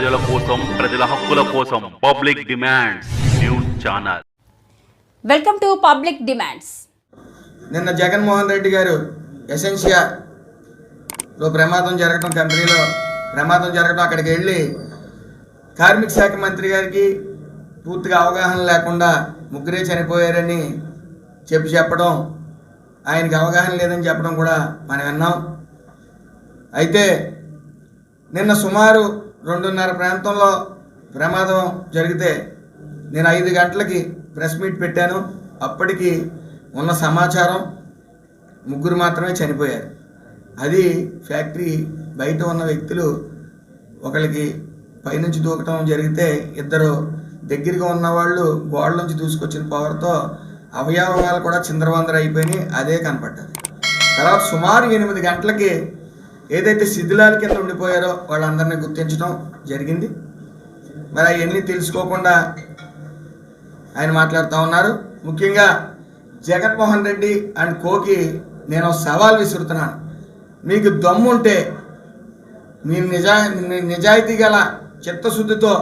ప్రజల కోసం ప్రజల హక్కుల కోసం public demands news channel. Welcome to public demands. నిన్న జగన్మోహన్ రెడ్డి గారు ఎసెన్షియాలో ప్రమాదం జరగటం కంపెనీలో ప్రమాదం జరగటం అక్కడికి వెళ్ళి కార్మిక శాఖ మంత్రి గారికి పూర్తిగా అవగాహన లేకుండా ముగ్గురే చనిపోయారని చెప్పి చెప్పడం ఆయనకి అవగాహన లేదని చెప్పడం కూడా మనం విన్నాం. అయితే నిన్న సుమారు రెండున్నర ప్రాంతంలో ప్రమాదం జరిగితే నేను ఐదు గంటలకి ప్రెస్ మీట్ పెట్టాను. అప్పటికి ఉన్న సమాచారం ముగ్గురు మాత్రమే చనిపోయారు. అది ఫ్యాక్టరీ బయట ఉన్న వ్యక్తులు ఒకరికి పైనుంచి దూకటం జరిగితే ఇద్దరు దగ్గరగా ఉన్న వాళ్ళు గోడల నుంచి దూసుకొచ్చిన పవర్తో అవయవాలు కూడా చిందరవందర అయిపోయినాయి. అదే కనపడ్డది. తర్వాత సుమారు ఎనిమిది గంటలకి ఏదైతే శిథిలాల కింద ఉండిపోయారో వాళ్ళందరినీ గుర్తించడం జరిగింది. మరి అవన్నీ తెలుసుకోకుండా ఆయన మాట్లాడుతూ ఉన్నారు. ముఖ్యంగా జగన్మోహన్ రెడ్డి అండ్ కోకి నేను సవాల్ విసురుతున్నాను. మీకు దమ్ముంటే మీ నిజా మీ నిజాయితీ గల చిత్తశుద్ధితో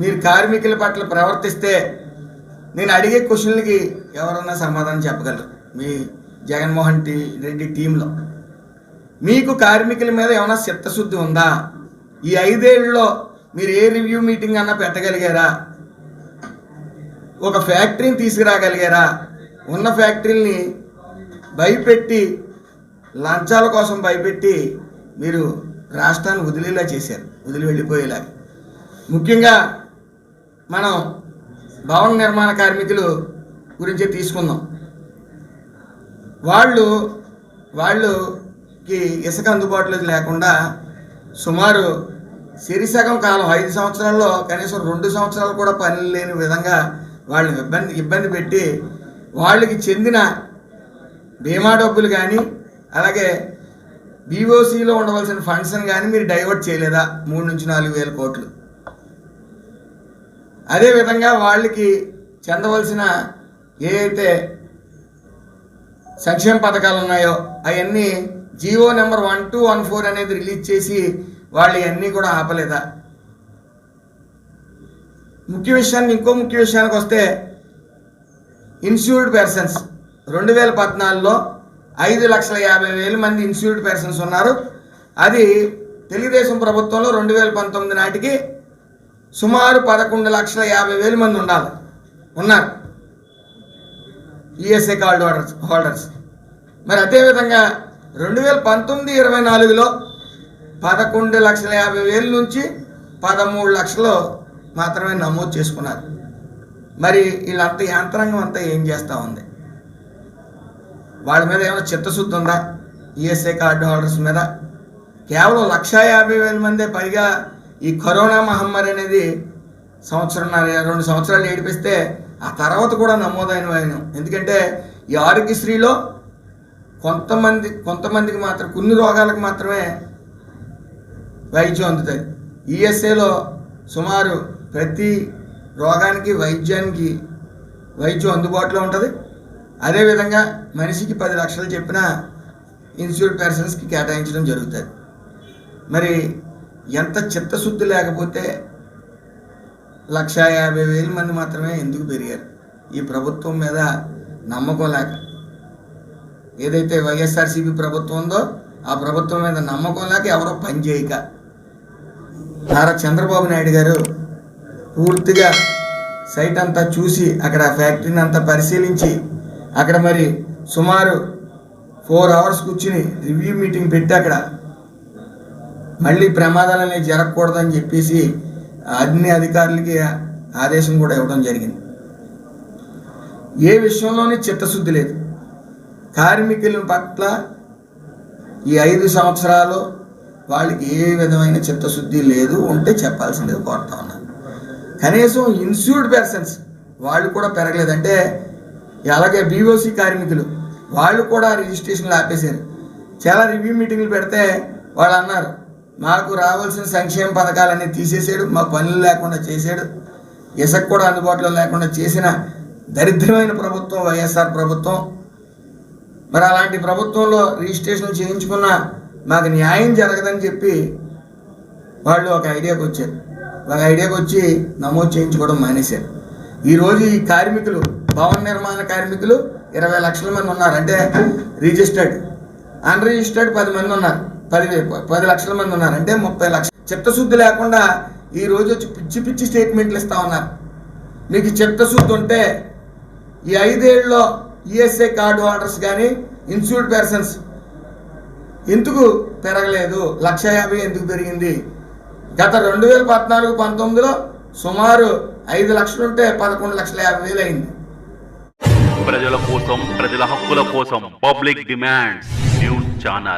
మీరు కార్మికుల పట్ల ప్రవర్తిస్తే నేను అడిగే క్వశ్చన్లకి ఎవరన్నా సమాధానం చెప్పగలరు మీ జగన్మోహన్ రెడ్డి టీంలో? మీకు కార్మికుల మీద ఏమైనా చిత్తశుద్ధి ఉందా? ఈ ఐదేళ్ళలో మీరు ఏ రివ్యూ మీటింగ్ అన్నా పెట్టగలిగారా? ఒక ఫ్యాక్టరీని తీసుకురాగలిగారా? ఉన్న ఫ్యాక్టరీని భయపెట్టి లంచాల కోసం భయపెట్టి మీరు రాష్ట్రాన్ని వదిలేలా చేశారు వదిలి వెళ్ళిపోయేలాగా ముఖ్యంగా మనం భవన నిర్మాణ కార్మికులు గురించి తీసుకుందాం. వాళ్ళు వాళ్ళు కి ఇసుక అందుబాటులో లేకుండా సుమారు సిరిసగం కాలం ఐదు సంవత్సరాల్లో కనీసం రెండు సంవత్సరాలు కూడా పని లేని విధంగా వాళ్ళని ఇబ్బంది ఇబ్బంది పెట్టి వాళ్ళకి చెందిన బీమా డబ్బులు కానీ అలాగే బీఓసీలో ఉండవలసిన ఫండ్స్ని కానీ మీరు డైవర్ట్ చేయలేదా? మూడు నుంచి నాలుగు వేల కోట్లు. అదేవిధంగా వాళ్ళకి చెందవలసిన ఏ అయితే సంక్షేమ పథకాలు ఉన్నాయో అవన్నీ Jio number one two one four అనేది రిలీజ్ చేసి వాళ్ళు ఇవన్నీ కూడా ఆపలేదా? ముఖ్య విషయాన్ని ఇంకో ముఖ్య విషయానికి వస్తే ఇన్సూర్డ్ పర్సన్స్ రెండు వేల పద్నాలుగులో ఐదు లక్షల యాభై వేల మంది ఇన్సూర్డ్ పర్సన్స్ ఉన్నారు. అది తెలుగుదేశం ప్రభుత్వంలో రెండు వేల పంతొమ్మిది నాటికి సుమారు పదకొండు లక్షల యాభై వేల మంది ఉండాలి. ఉన్నారు. ఈఎస్ఐ కార్డు హోల్డర్స్ హోల్డర్స్ మరి అదేవిధంగా రెండు వేల పంతొమ్మిది ఇరవై నాలుగులో పదకొండు లక్షల యాభై వేల నుంచి పదమూడు లక్షలు మాత్రమే నమోదు చేసుకున్నారు. మరి వీళ్ళంతా యంత్రాంగం అంతా ఏం చేస్తూ ఉంది? వాళ్ళ మీద ఏమైనా చిత్తశుద్ధి ఉందా? ఈఎస్ఐ కార్డు హోల్డర్స్ మీద? కేవలం లక్షా యాభై వేల మందే పైగా ఈ కరోనా మహమ్మారి అనేది సంవత్సరంన్నర రెండు సంవత్సరాలు ఏడిపిస్తే ఆ తర్వాత కూడా నమోదైన ఎందుకంటే ఈ ఆరోగ్యశ్రీలో కొంతమంది కొంతమందికి మాత్రం కొన్ని రోగాలకు మాత్రమే వైద్యం అందుతుంది ఈఎస్ఏలో సుమారు ప్రతి రోగానికి వైద్యానికి వైద్యం అందుబాటులో ఉంటుంది. అదేవిధంగా మనిషికి పది లక్షలు చెప్పిన ఇన్స్టిట్యూట్ పర్సన్స్కి కేటాయించడం జరుగుతుంది. మరి ఎంత చిత్తశుద్ధి లేకపోతే లక్ష యాభై వేల మంది మాత్రమే ఎందుకు పెరిగారు? ఈ ప్రభుత్వం మీద నమ్మకం లేక. ఏదైతే వైఎస్ఆర్సీపీ ప్రభుత్వం ఉందో ఆ ప్రభుత్వం మీద నమ్మకం లేక ఎవరో పని చేయక. నారా చంద్రబాబు నాయుడు గారు పూర్తిగా సైట్ అంతా చూసి అక్కడ ఫ్యాక్టరీని అంతా పరిశీలించి అక్కడ మరి సుమారు ఫోర్ అవర్స్ కూర్చుని రివ్యూ మీటింగ్ పెట్టి అక్కడ మళ్ళీ ప్రమాదాలు అనేవి జరగకూడదని చెప్పేసి అన్ని అధికారులకి ఆదేశం కూడా ఇవ్వడం జరిగింది. ఏ విషయంలోనే చిత్తశుద్ధి లేదు. కార్మికుల పట్ల ఈ ఐదు సంవత్సరాలు వాళ్ళకి ఏ విధమైన చిత్తశుద్ధి లేదు ఉంటే చెప్పాల్సిందే కోరుతా ఉన్నాను కనీసం ఇన్సూర్డ్ పర్సన్స్ వాళ్ళు కూడా పెరగలేదు. అంటే అలాగే బీఓసి కార్మికులు వాళ్ళు కూడా రిజిస్ట్రేషన్లు ఆపేశారు. చాలా రివ్యూ మీటింగ్లు పెడితే వాళ్ళు అన్నారు మాకు రావాల్సిన సంక్షేమ పథకాలన్నీ తీసేసాడు మా పనులు లేకుండా చేశాడు ఇసుక కూడా అందుబాటులో లేకుండా చేసిన దరిద్రమైన ప్రభుత్వం వైఎస్ఆర్ ప్రభుత్వం మరి అలాంటి ప్రభుత్వంలో రిజిస్ట్రేషన్ చేయించుకున్న మాకు న్యాయం జరగదని చెప్పి వాళ్ళు ఒక ఐడియాకి వచ్చారు. ఒక ఐడియాకి వచ్చి నమోదు చేయించుకోవడం మానేశారు. ఈరోజు ఈ కార్మికులు భవన నిర్మాణ కార్మికులు ఇరవై లక్షల మంది ఉన్నారు. అంటే రిజిస్టర్డ్ అన్రిజిస్టర్డ్ పది మంది ఉన్నారు. పది పది లక్షల మంది ఉన్నారు. అంటే ముప్పై లక్షలు చిత్తశుద్ధి లేకుండా ఈ రోజు వచ్చి పిచ్చి పిచ్చి స్టేట్మెంట్లు ఇస్తా ఉన్నారు. మీకు చిత్తశుద్ధి ఉంటే ఈ ఐదేళ్ళలో ఈఎస్ఐ కార్డు హోల్డర్స్ కానీ ఇన్సూర్డ్ పర్సన్స్ ఎందుకు పెరగలేదు? లక్ష యాభై ఎందుకు పెరిగింది? గత రెండు వేల పద్నాలుగు పంతొమ్మిదిలో సుమారు ఐదు లక్షలు ఉంటే పదకొండు లక్షల యాభై వేలు అయింది. ప్రజల కోసం ప్రజల హక్కుల కోసం పబ్లిక్ డిమాండ్స్ న్యూస్ ఛానల్.